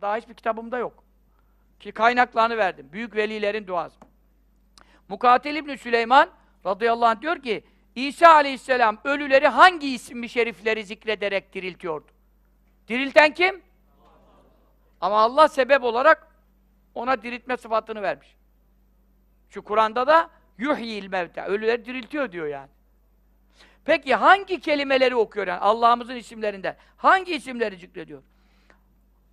Daha hiçbir kitabımda yok. Ki kaynaklarını verdim. Büyük velilerin duası. Mukatil İbni Süleyman radıyallahu anh diyor ki İsa aleyhisselam ölüleri hangi isimli şerifleri zikrederek diriltiyordu? Dirilten kim? Ama Allah sebep olarak ona diriltme sıfatını vermiş. Şu Kur'an'da da yuhyil mevte, ölüleri diriltiyor diyor yani. Peki hangi kelimeleri okuyor yani Allah'ımızın isimlerinden? Hangi isimleri zikrediyor?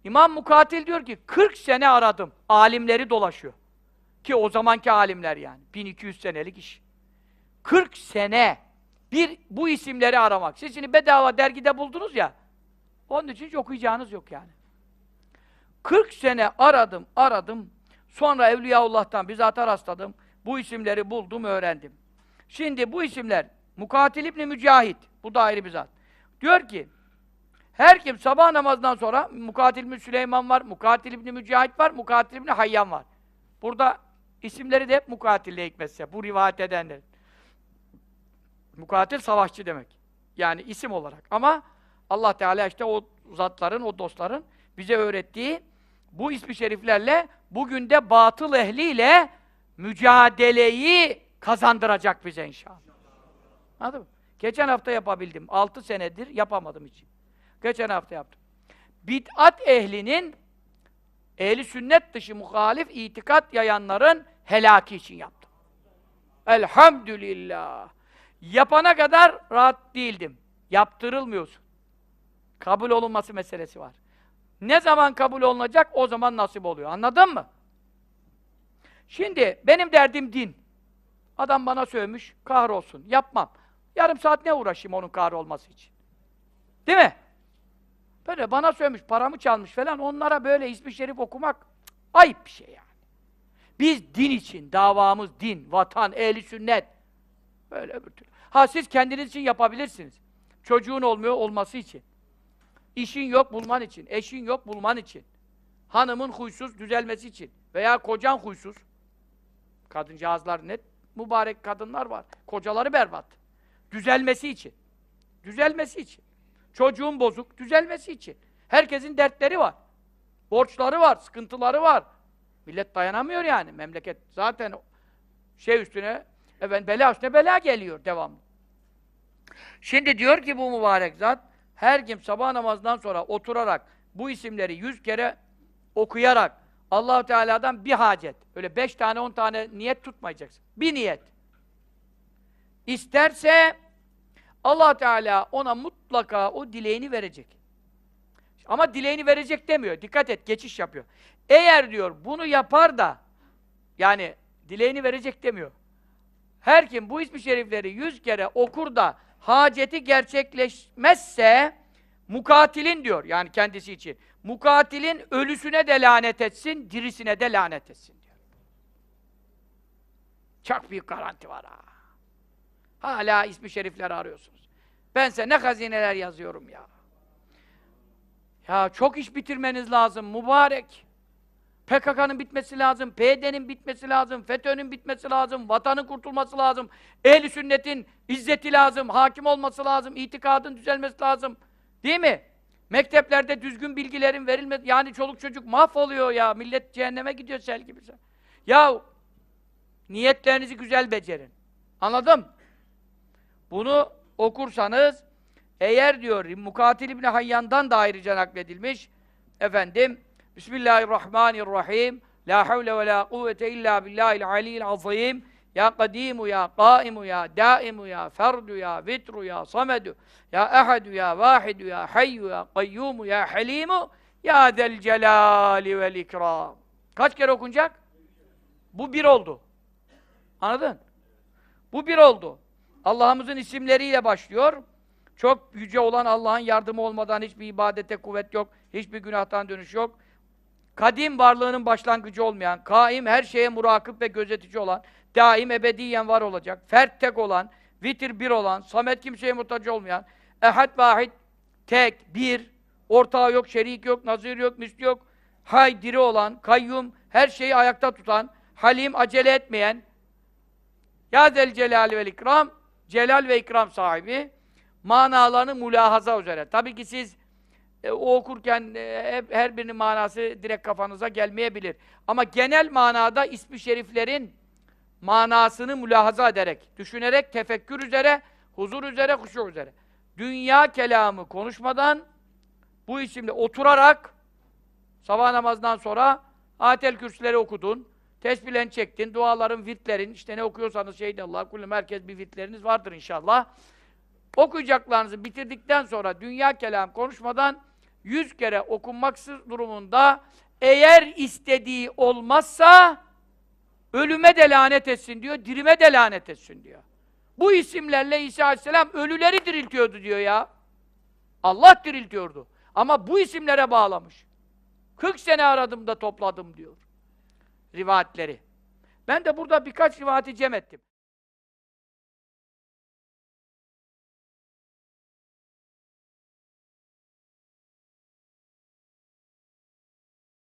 İmam Mukatil diyor ki 40 sene aradım. Alimleri dolaşıyor. Ki o zamanki alimler yani. 1200 senelik iş. 40 sene bir bu isimleri aramak. Siz şimdi bedava dergide buldunuz ya. Onun için hiç okuyacağınız yok yani. 40 sene aradım, aradım. Sonra Evliyaullah'tan bizzat rastladım. Bu isimleri buldum, öğrendim. Şimdi bu isimler Mukatil İbni Mücahit, bu da ayrı bir zat. Diyor ki, her kim sabah namazından sonra Mukatil İbni Süleyman var, Mukatil İbni Mücahit var, Mukatil İbni Hayyan var. Burada isimleri de hep Mukatil'le hikmetse, bu rivayet edenler. Mukatil savaşçı demek. Yani isim olarak. Ama Allah Teala işte o zatların, o dostların bize öğrettiği bu ismi şeriflerle bugün de batıl ehliyle mücadeleyi kazandıracak bize inşallah. Anladın mı? Geçen hafta yapabildim. Altı senedir yapamadım hiç. Geçen hafta yaptım. Bid'at ehlinin ehli sünnet dışı muhalif itikat yayanların helaki için yaptım. Elhamdülillah. Yapana kadar rahat değildim. Yaptırılmıyorsun. Kabul olunması meselesi var. Ne zaman kabul olunacak o zaman nasip oluyor. Anladın mı? Şimdi benim derdim din. Adam bana sövmüş, kahrolsun. Yapmam. Yarım saat ne uğraşayım onun kahrolması için? Değil mi? Böyle bana sövmüş, paramı çalmış falan onlara böyle ismi şerif okumak ayıp bir şey yani. Biz din için, davamız din, vatan, ehli sünnet. Böyle öbür türlü. Ha siz kendiniz için yapabilirsiniz. Çocuğun olmuyor olması için. İşin yok bulman için, eşin yok bulman için. Hanımın huysuz düzelmesi için veya kocan huysuz. Kadıncağızlar net mübarek kadınlar var. Kocaları berbat. Düzelmesi için. Düzelmesi için. Çocuğun bozuk, düzelmesi için. Herkesin dertleri var. Borçları var, sıkıntıları var. Millet dayanamıyor yani. Memleket zaten şey üstüne, efendim bela üstüne bela geliyor devamlı. Şimdi diyor ki bu mübarek zat, her kim sabah namazından sonra oturarak bu isimleri yüz kere okuyarak Allahu Teala'dan bir hacet, öyle beş tane on tane niyet tutmayacaksın. Bir niyet. İsterse Allah Teala ona mutlaka o dileğini verecek. Ama dileğini verecek demiyor. Dikkat et, geçiş yapıyor. Eğer diyor bunu yapar da yani dileğini verecek demiyor. Her kim bu ismi şerifleri yüz kere okur da haceti gerçekleşmezse mukatilin diyor yani kendisi için. Mukatilin ölüsüne de lanet etsin, dirisine de lanet etsin diyor. Çok büyük garanti var ha. Hala ismi şerifleri arıyorsunuz. Ben size ne hazineler yazıyorum ya. Ya çok iş bitirmeniz lazım mübarek. PKK'nın bitmesi lazım, PYD'nin bitmesi lazım, FETÖ'nün bitmesi lazım, vatanın kurtulması lazım, ehl sünnetin izzeti lazım, hakim olması lazım, itikadın düzelmesi lazım. Değil mi? Mekteplerde düzgün bilgilerin verilmesi, yani çoluk çocuk mahvoluyor ya, millet cehenneme gidiyor sel gibi. Ya niyetlerinizi güzel becerin. Anladın? Bunu okursanız, eğer diyor, Mukatil İbni Hayyan'dan da ayrıca nakledilmiş, efendim, Bismillahirrahmanirrahim. La havle ve la kuvvete illa billahil aliyyil azim. Ya kadimu ya kaimu ya daimu ya ferdu ya vitru ya samedu ya ehadu ya vahidu ya hayyu ya kayyumu ya halimu ya del celali vel ikram. Kaç kere okunacak? Bu bir oldu. Anladın? Bu bir oldu. Allah'ımızın isimleriyle başlıyor. Çok yüce olan Allah'ın yardımı olmadan hiçbir ibadete kuvvet yok, hiçbir günahtan dönüş yok. Kadim varlığının başlangıcı olmayan, kaim her şeye murakip ve gözetici olan, daim ebediyen var olacak, fert tek olan, vitir bir olan, samet kimseye muhtaç olmayan, ehad vahid, tek, bir, ortağı yok, şerik yok, nazir yok, misli yok, hay diri olan, kayyum, her şeyi ayakta tutan, halim, acele etmeyen, ya zel celali vel ikram, celal ve ikram sahibi, manalarını mülahaza üzere. Tabii ki siz e, o okurken e, her birinin manası direkt kafanıza gelmeyebilir. Ama genel manada ismi şeriflerin manasını mülahaza ederek, düşünerek, tefekkür üzere, huzur üzere, huşu üzere. Dünya kelamı konuşmadan, bu isimle oturarak, sabah namazından sonra atel kürsüleri okudun, tesbihlerini çektin, duaların, virtlerin, işte ne okuyorsanız şeyde Allah, kullu merkez bir virtleriniz vardır inşallah. Okuyacaklarınızı bitirdikten sonra dünya kelam konuşmadan yüz kere okunmaksız durumunda eğer istediği olmazsa ölüme de lanet etsin diyor, dirime de lanet etsin diyor. Bu isimlerle İsa Aleyhisselam ölüleri diriltiyordu diyor ya. Allah diriltiyordu. Ama bu isimlere bağlamış. 40 sene aradım da topladım diyor. Rivayetleri. Ben de burada birkaç rivayeti cem ettim.